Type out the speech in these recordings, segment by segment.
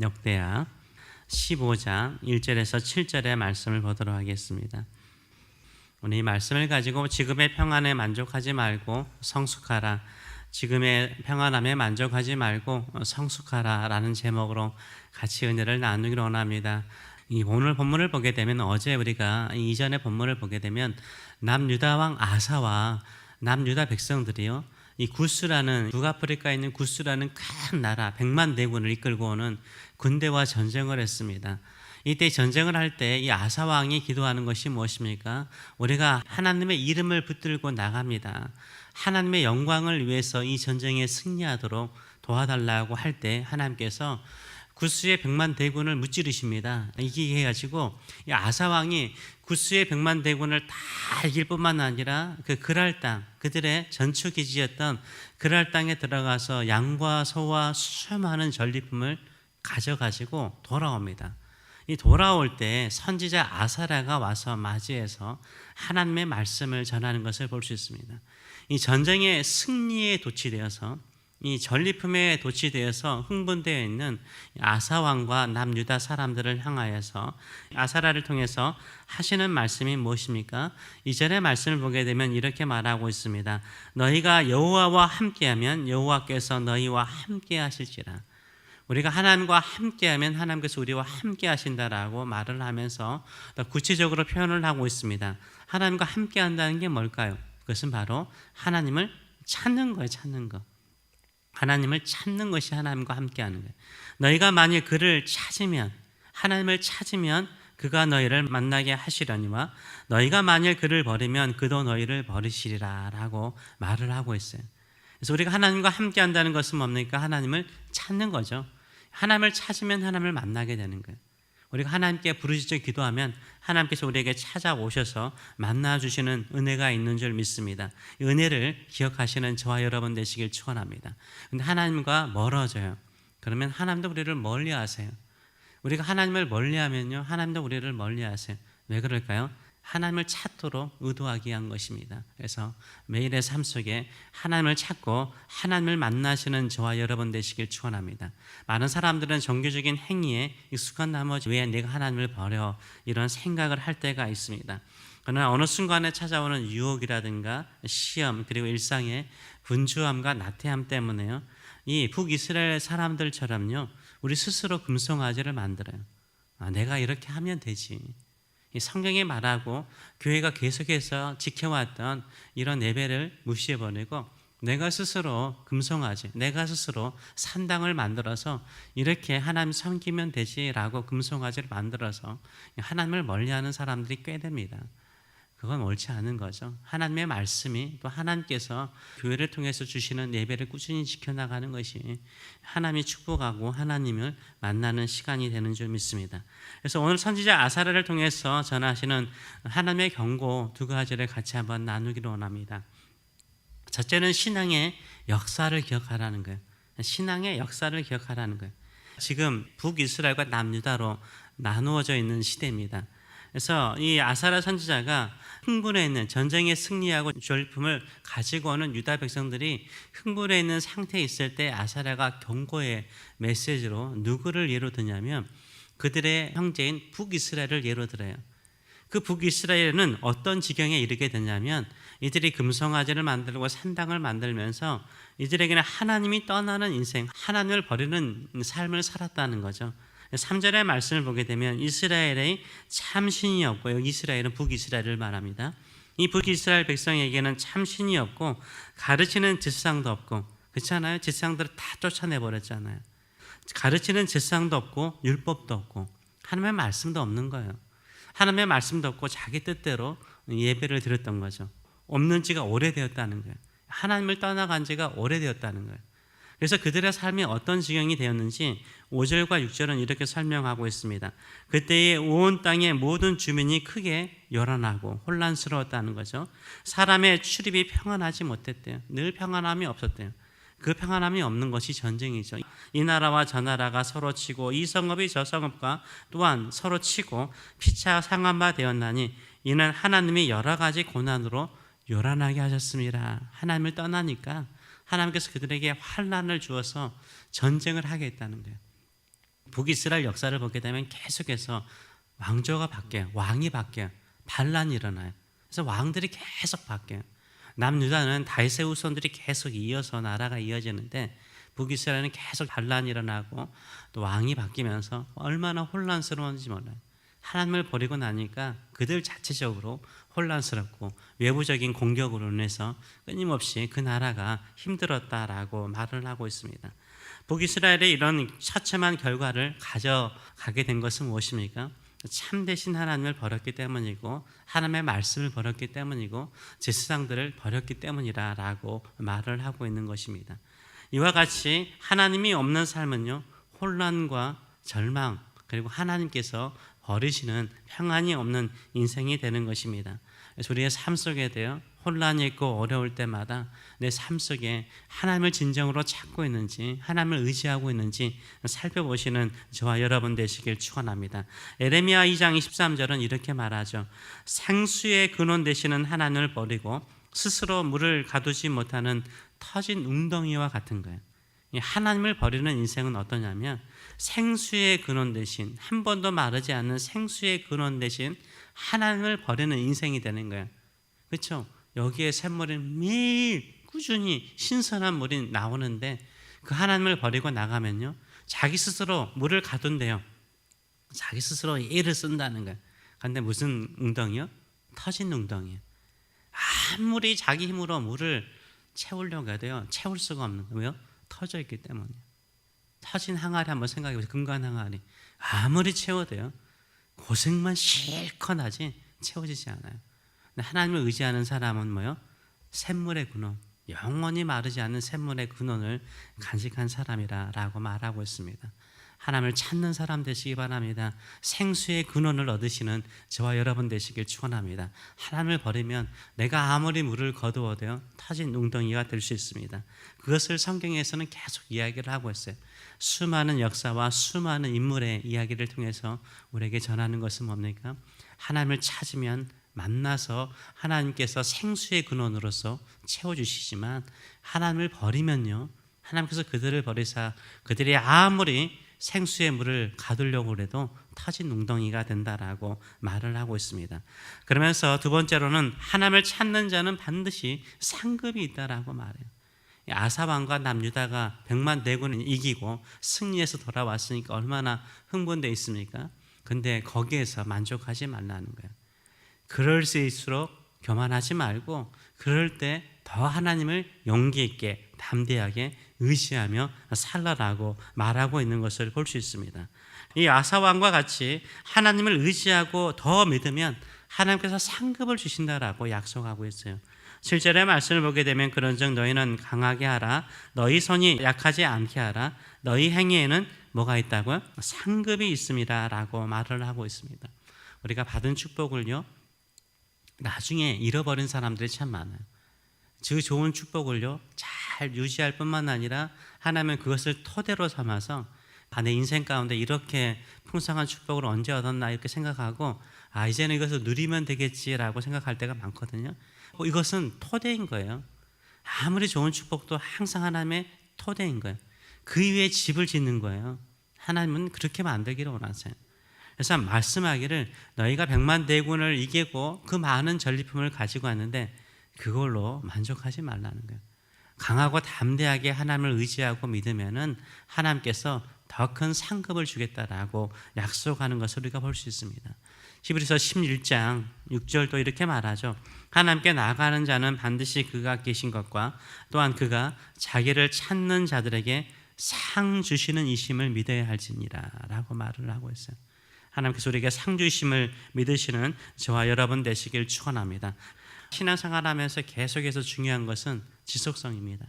역대하 15장 1절에서 7절의 말씀을 보도록 하겠습니다. 오늘 이 말씀을 가지고 지금의 평안에 만족하지 말고 성숙하라. 지금의 평안함에 만족하지 말고 성숙하라 라는 제목으로 같이 은혜를 나누기를 원합니다. 이 오늘 본문을 보게 되면 어제 우리가 이전의 본문을 보게 되면 남유다 왕 아사와 남유다 백성들이요 이 구스라는 북아프리카에 있는 구스라는 큰 나라 백만 대군을 이끌고 오는 군대와 전쟁을 했습니다. 이때 전쟁을 할 때 이 아사 왕이 기도하는 것이 무엇입니까? 우리가 하나님의 이름을 붙들고 나갑니다. 하나님의 영광을 위해서 이 전쟁에 승리하도록 도와달라고 할 때 하나님께서 구스의 백만 대군을 무찌르십니다. 이기게 해가지고 이 아사 왕이 구스의 백만 대군을 다 이길 뿐만 아니라 그 그랄 땅 그들의 전투 기지였던 그랄 땅에 들어가서 양과 소와 수많은 전리품을 가져가지고 돌아옵니다. 이 돌아올 때 선지자 아사라가 와서 맞이해서 하나님의 말씀을 전하는 것을 볼 수 있습니다. 이 전쟁의 승리에 도취되어서 이 전리품에 도취되어서 흥분되어 있는 아사 왕과 남유다 사람들을 향하여서 아사라를 통해서 하시는 말씀이 무엇입니까? 이전의 말씀을 보게 되면 이렇게 말하고 있습니다. 너희가 여호와와 함께하면 여호와께서 너희와 함께 하실지라. 우리가 하나님과 함께하면 하나님께서 우리와 함께 하신다라고 말을 하면서 구체적으로 표현을 하고 있습니다. 하나님과 함께한다는 게 뭘까요? 그것은 바로 하나님을 찾는 거예요. 찾는 거. 하나님을 찾는 것이 하나님과 함께하는 거예요. 너희가 만일 그를 찾으면 하나님을 찾으면 그가 너희를 만나게 하시려니와 너희가 만일 그를 버리면 그도 너희를 버리시리라라고 말을 하고 있어요. 그래서 우리가 하나님과 함께한다는 것은 뭡니까? 하나님을 찾는 거죠. 하나님을 찾으면 하나님을 만나게 되는 거예요. 우리가 하나님께 부르짖어 기도하면 하나님께서 우리에게 찾아오셔서 만나 주시는 은혜가 있는 줄 믿습니다. 이 은혜를 기억하시는 저와 여러분 되시길 축원합니다. 근데 하나님과 멀어져요. 그러면 하나님도 우리를 멀리하세요. 우리가 하나님을 멀리하면요, 하나님도 우리를 멀리하세요. 왜 그럴까요? 하나님을 찾도록 의도하기 위한 것입니다. 그래서 매일의 삶 속에 하나님을 찾고 하나님을 만나시는 저와 여러분 되시길 축원합니다. 많은 사람들은 종교적인 행위에 익숙한 나머지 왜 내가 하나님을 버려 이런 생각을 할 때가 있습니다. 그러나 어느 순간에 찾아오는 유혹이라든가 시험 그리고 일상의 분주함과 나태함 때문에요. 이 북이스라엘 사람들처럼요. 우리 스스로 금송아지를 만들어요. 아, 내가 이렇게 하면 되지. 이 성경에 말하고 교회가 계속해서 지켜왔던 이런 예배를 무시해버리고 내가 스스로 금송아지, 내가 스스로 산당을 만들어서 이렇게 하나님 섬기면 되지라고 금송아지를 만들어서 하나님을 멀리하는 사람들이 꽤 됩니다. 그건 옳지 않은 거죠. 하나님의 말씀이 또 하나님께서 교회를 통해서 주시는 예배를 꾸준히 지켜나가는 것이 하나님이 축복하고 하나님을 만나는 시간이 되는 줄 믿습니다. 그래서 오늘 선지자 아사라를 통해서 전하시는 하나님의 경고 두 가지를 같이 한번 나누기를 원합니다. 첫째는 신앙의 역사를 기억하라는 거예요. 신앙의 역사를 기억하라는 거예요. 지금 북이스라엘과 남유다로 나누어져 있는 시대입니다. 그래서 이 아사라 선지자가 흥분해 있는 전쟁에 승리하고 전리품을 가지고 오는 유다 백성들이 흥분해 있는 상태에 있을 때 아사라가 경고의 메시지로 누구를 예로 드냐면 그들의 형제인 북이스라엘을 예로 들어요. 그 북이스라엘은 어떤 지경에 이르게 되냐면 이들이 금성아지를 만들고 산당을 만들면서 이들에게는 하나님이 떠나는 인생, 하나님을 버리는 삶을 살았다는 거죠. 3절의 말씀을 보게 되면 이스라엘의 참신이 없고요. 이스라엘은 북이스라엘을 말합니다. 이 북이스라엘 백성에게는 참신이 없고 가르치는 제사장도 없고 그렇잖아요. 제사장들을 다 쫓아내 버렸잖아요. 가르치는 제사장도 없고 율법도 없고 하나님의 말씀도 없는 거예요. 하나님의 말씀도 없고 자기 뜻대로 예배를 드렸던 거죠. 없는 지가 오래되었다는 거예요. 하나님을 떠나간 지가 오래되었다는 거예요. 그래서 그들의 삶이 어떤 지경이 되었는지 5절과 6절은 이렇게 설명하고 있습니다. 그때에 온 땅의 모든 주민이 크게 열어나고 혼란스러웠다는 거죠. 사람의 출입이 평안하지 못했대요. 늘 평안함이 없었대요. 그 평안함이 없는 것이 전쟁이죠. 이 나라와 저 나라가 서로 치고 이 성읍이 저 성읍과 또한 서로 치고 피차 상한 바 되었나니 이는 하나님이 여러 가지 고난으로 요란하게 하셨습니다. 하나님을 떠나니까 하나님께서 그들에게 환란을 주어서 전쟁을 하게 했다는 거예요. 북이스라엘 역사를 보게 되면 계속해서 왕조가 바뀌어요. 왕이 바뀌어요. 반란이 일어나요. 그래서 왕들이 계속 바뀌어요. 남유다는 다윗의 후손들이 계속 이어서 나라가 이어지는데 북이스라엘은 계속 반란이 일어나고 또 왕이 바뀌면서 얼마나 혼란스러운지 몰라요. 하나님을 버리고 나니까 그들 자체적으로 혼란스럽고 외부적인 공격으로 인해서 끊임없이 그 나라가 힘들었다라고 말을 하고 있습니다. 북이스라엘의 이런 처참한 결과를 가져가게 된 것은 무엇입니까? 참되신 하나님을 버렸기 때문이고 하나님의 말씀을 버렸기 때문이고 제사장들을 버렸기 때문이라라고 말을 하고 있는 것입니다. 이와 같이 하나님이 없는 삶은요 혼란과 절망 그리고 하나님께서 버리시는 평안이 없는 인생이 되는 것입니다. 우리의 삶 속에 대해 혼란이 있고 어려울 때마다 내 삶 속에 하나님을 진정으로 찾고 있는지 하나님을 의지하고 있는지 살펴보시는 저와 여러분 되시길 축원합니다. 에레미야 2장 23절은 이렇게 말하죠. 생수의 근원 되시는 하나님을 버리고 스스로 물을 가두지 못하는 터진 웅덩이와 같은 거예요. 이 하나님을 버리는 인생은 어떠냐면 생수의 근원 대신 한 번도 마르지 않는 생수의 근원 대신 하나님을 버리는 인생이 되는 거예요. 그렇죠? 여기에 샘물이 매일 꾸준히 신선한 물이 나오는데 그 하나님을 버리고 나가면요. 자기 스스로 물을 가둔대요. 자기 스스로 애를 쓴다는 거예요. 근데 무슨 웅덩이요? 터진 웅덩이에요. 아무리 자기 힘으로 물을 채우려고 해도요. 채울 수가 없는 거예요. 터져 있기 때문이에요. 터진 항아리 한번 생각해 보세요. 금관 항아리. 아무리 채워도요. 고생만 실컷 하지 채워지지 않아요. 하나님을 의지하는 사람은 뭐요? 샘물의 근원, 영원히 마르지 않는 샘물의 근원을 간직한 사람이라라고 말하고 있습니다. 하나님을 찾는 사람 되시기 바랍니다. 생수의 근원을 얻으시는 저와 여러분 되시길 축원합니다. 하나님을 버리면 내가 아무리 물을 거두어도요 터진 웅덩이가 될 수 있습니다. 그것을 성경에서는 계속 이야기를 하고 있어요. 수많은 역사와 수많은 인물의 이야기를 통해서 우리에게 전하는 것은 뭡니까? 하나님을 찾으면 만나서 하나님께서 생수의 근원으로서 채워주시지만 하나님을 버리면요 하나님께서 그들을 버리사 그들이 아무리 생수의 물을 가두려고 해도 터진 웅덩이가 된다라고 말을 하고 있습니다. 그러면서 두 번째로는 하나님을 찾는 자는 반드시 상급이 있다라고 말해요. 아사왕과 남유다가 백만 대군을 이기고 승리해서 돌아왔으니까 얼마나 흥분돼 있습니까? 근데 거기에서 만족하지 말라는 거예요. 그럴 수있을록 교만하지 말고 그럴 때 더 하나님을 용기 있게 담대하게 의지하며 살라라고 말하고 있는 것을 볼 수 있습니다. 이 아사 왕과 같이 하나님을 의지하고 더 믿으면 하나님께서 상급을 주신다라고 약속하고 있어요. 7절의 말씀을 보게 되면 그런즉 너희는 강하게 하라 너희 손이 약하지 않게 하라 너희 행위에는 뭐가 있다고요? 상급이 있습니다라고 말을 하고 있습니다. 우리가 받은 축복을요 나중에 잃어버린 사람들이 참 많아요. 그 좋은 축복을요 잘 유지할 뿐만 아니라 하나님은 그것을 토대로 삼아서 아, 내 인생 가운데 이렇게 풍성한 축복을 언제 얻었나 이렇게 생각하고 아 이제는 이것을 누리면 되겠지라고 생각할 때가 많거든요. 어, 이것은 토대인 거예요. 아무리 좋은 축복도 항상 하나님의 토대인 거예요. 그 위에 집을 짓는 거예요. 하나님은 그렇게 만들기를 원하세요. 그래서 말씀하기를 너희가 백만 대군을 이기고 그 많은 전리품을 가지고 왔는데 그걸로 만족하지 말라는 거예요. 강하고 담대하게 하나님을 의지하고 믿으면은 하나님께서 더 큰 상급을 주겠다라고 약속하는 것을 우리가 볼 수 있습니다. 히브리서 11장 6절도 이렇게 말하죠. 하나님께 나가는 자는 반드시 그가 계신 것과 또한 그가 자기를 찾는 자들에게 상 주시는 이심을 믿어야 할지니라라고 말을 하고 있어요. 하나님께서 우리에게 상 주심을 믿으시는 저와 여러분 되시길 축원합니다. 신앙생활하면서 계속해서 중요한 것은 지속성입니다.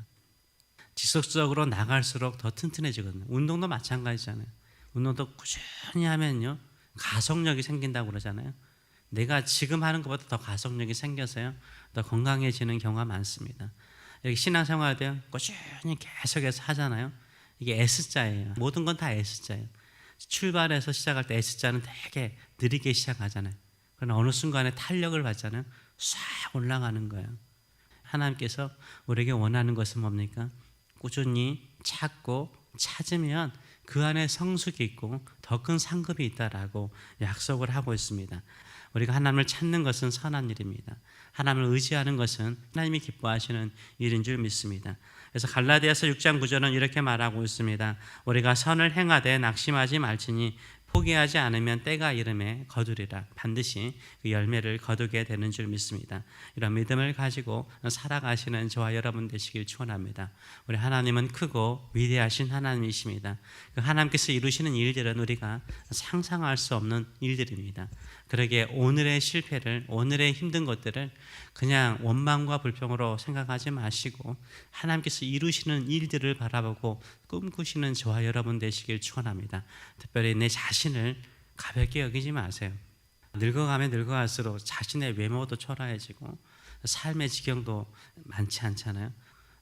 지속적으로 나갈수록 더 튼튼해지거든요. 운동도 마찬가지잖아요. 운동도 꾸준히 하면요 가속력이 생긴다고 그러잖아요. 내가 지금 하는 것보다 더 가속력이 생겨서요 더 건강해지는 경우가 많습니다. 여기 신앙생활도 꾸준히 계속해서 하잖아요. 이게 S자예요. 모든 건 다 S자예요. 출발해서 시작할 때 S자는 되게 느리게 시작하잖아요. 그러나 어느 순간에 탄력을 받잖아요. 싹 올라가는 거예요. 하나님께서 우리에게 원하는 것은 뭡니까? 꾸준히 찾고 찾으면 그 안에 성숙이 있고 더 큰 상급이 있다라고 약속을 하고 있습니다. 우리가 하나님을 찾는 것은 선한 일입니다. 하나님을 의지하는 것은 하나님이 기뻐하시는 일인 줄 믿습니다. 그래서 갈라디아서 6장 9절은 이렇게 말하고 있습니다. 우리가 선을 행하되 낙심하지 말지니 포기하지 않으면 때가 이름에 거두리라 반드시 그 열매를 거두게 되는 줄 믿습니다. 이런 믿음을 가지고 살아가시는 저와 여러분 되시길 축원합니다. 우리 하나님은 크고 위대하신 하나님이십니다. 그 하나님께서 이루시는 일들은 우리가 상상할 수 없는 일들입니다. 그러기에 오늘의 실패를 오늘의 힘든 것들을 그냥 원망과 불평으로 생각하지 마시고 하나님께서 이루시는 일들을 바라보고 꿈꾸시는 저와 여러분 되시길 축원합니다. 특별히 내 자신을 가볍게 여기지 마세요. 늙어가면 늙어갈수록 자신의 외모도 초라해지고 삶의 지경도 많지 않잖아요.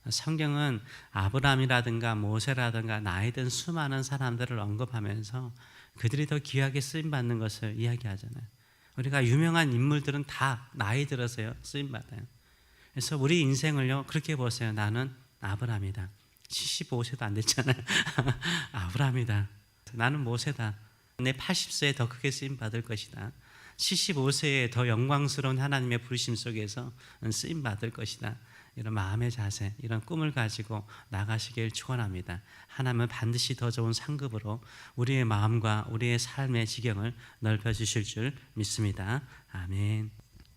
성경은 아브라함이라든가 모세라든가 나이 든 수많은 사람들을 언급하면서 그들이 더 귀하게 쓰임 받는 것을 이야기하잖아요. 우리가 유명한 인물들은 다 나이 들어서요 쓰임 받아요. 그래서 우리 인생을요 그렇게 보세요. 나는 아브라함이다. 75세도 안 됐잖아요. 아브라함이다. 나는 모세다. 내 80세에 더 크게 쓰임 받을 것이다. 75세에 더 영광스러운 하나님의 부르심 속에서 쓰임 받을 것이다. 이런 마음의 자세, 이런 꿈을 가지고 나가시길 축원합니다. 하나님은 반드시 더 좋은 상급으로 우리의 마음과 우리의 삶의 지경을 넓혀 주실 줄 믿습니다. 아멘.